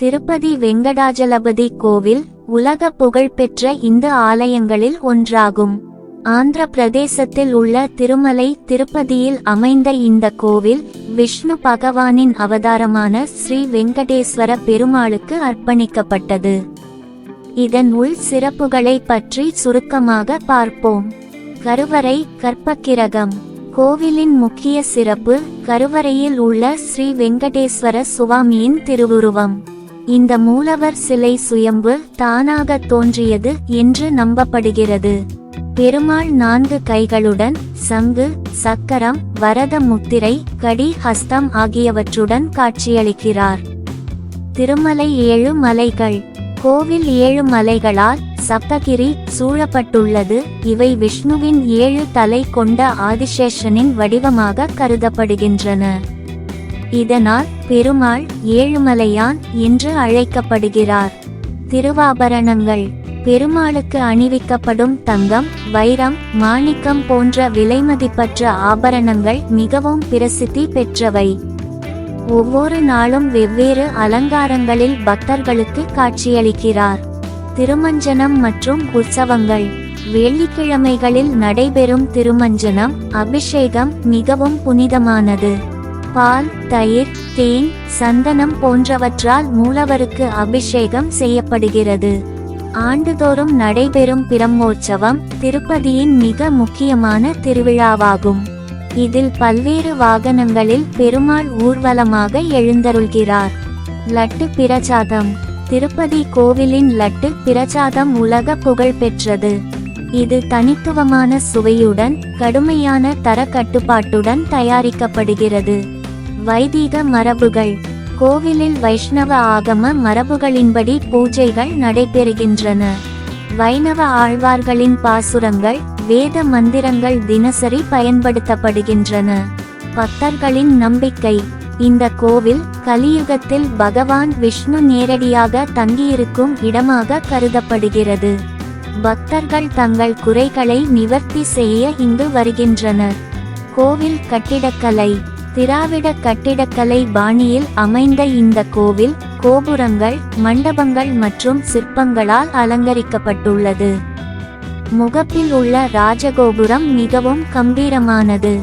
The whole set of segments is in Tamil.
திருப்பதி வெங்கடாஜலபதி கோவில் உலக புகழ்பெற்ற இந்து ஆலயங்களில் ஒன்றாகும். ஆந்திர பிரதேசத்தில் உள்ள திருமலை திருப்பதியில் அமைந்த இந்த கோவில் விஷ்ணு பகவானின் அவதாரமான ஸ்ரீ வெங்கடேஸ்வர பெருமாளுக்கு அர்ப்பணிக்கப்பட்டது. இதன் உள் சிறப்புகளை பற்றி சுருக்கமாக பார்ப்போம். கருவறை கற்பக்கிரகம் கோவிலின் முக்கிய சிறப்பு கருவறையில் உள்ள ஸ்ரீ வெங்கடேஸ்வர சுவாமியின் திருவுருவம். இந்த மூலவர் சிலை சுயம்பு தானாக தோன்றியது என்று நம்பப்படுகிறது. பெருமாள் நான்கு கைகளுடன் சங்கு சக்கரம் வரத முத்திரை கடி ஹஸ்தம் ஆகியவற்றுடன் காட்சியளிக்கிறார். திருமலை ஏழு மலைகள். கோவில் ஏழு மலைகளால் சப்தகிரி சூழப்பட்டுள்ளது. இவை விஷ்ணுவின் ஏழு தலை கொண்ட ஆதிசேஷனின் வடிவமாக கருதப்படுகின்றன. இதனால் பெருமாள் ஏழுமலையான் என்று அழைக்கப்படுகிறார். திருவாபரணங்கள். பெருமாளுக்கு அணிவிக்கப்படும் தங்கம் வைரம் மாணிக்கம் போன்ற விலைமதிப்பற்ற ஆபரணங்கள் மிகவும் பிரசித்தி பெற்றவை. ஒவ்வொரு நாளும் வெவ்வேறு அலங்காரங்களில் பக்தர்களுக்கு காட்சியளிக்கிறார். திருமஞ்சனம் மற்றும் உற்சவங்கள். வெள்ளிக்கிழமைகளில் நடைபெறும் திருமஞ்சனம் அபிஷேகம் மிகவும் புனிதமானது. பால் தயிர் தேன் சந்தனம் போன்றவற்றால் மூலவருக்கு அபிஷேகம் செய்யப்படுகிறது. ஆண்டுதோறும் நடைபெறும் பிரம்மோற்சவம் திருப்பதியின் மிக முக்கியமான திருவிழாவாகும். இதில் பல்வேறு வாகனங்களில் பெருமாள் ஊர்வலமாக எழுந்தருள்கிறார். லட்டு பிரசாதம். திருப்பதி கோவிலின் லட்டு பிரசாதம் உலக புகழ் பெற்றது. இது தனித்துவமான சுவையுடன் கடுமையான தர கட்டுப்பாட்டுடன் தயாரிக்கப்படுகிறது. வைதீக மரபுகள். கோவிலில் வைஷ்ணவ ஆகம மரபுகளின்படி பூஜைகள் நடைபெறுகின்றன. வைணவ ஆழ்வார்களின் பாசுரங்கள் வேத மந்திரங்கள் தினசரி பயன்படுத்தப்படுகின்றன. பக்தர்களின் நம்பிக்கை. இந்த கோவில் கலியுகத்தில் பகவான் விஷ்ணு நேரடியாக தங்கியிருக்கும் இடமாக கருதப்படுகிறது. பக்தர்கள் தங்கள் குறைகளை நிவர்த்தி செய்ய இங்கு வருகின்றனர். கோவில் கட்டிடக்கலை. திராவிட கட்டிடக்கலை பாணியில் அமைந்த இந்த கோவில் கோபுரங்கள் மண்டபங்கள் மற்றும் சிற்பங்களால் அலங்கரிக்கப்பட்டுள்ளது. முகப்பில் உள்ள ராஜகோபுரம் மிகவும் கம்பீரமானது.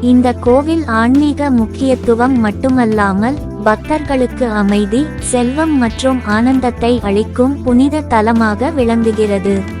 இந்த கோவில் ஆன்மீக முக்கியத்துவம் மட்டுமல்லாமல் பக்தர்களுக்கு அமைதி செல்வம் மற்றும் ஆனந்தத்தை அளிக்கும் புனித தலமாக விளங்குகிறது.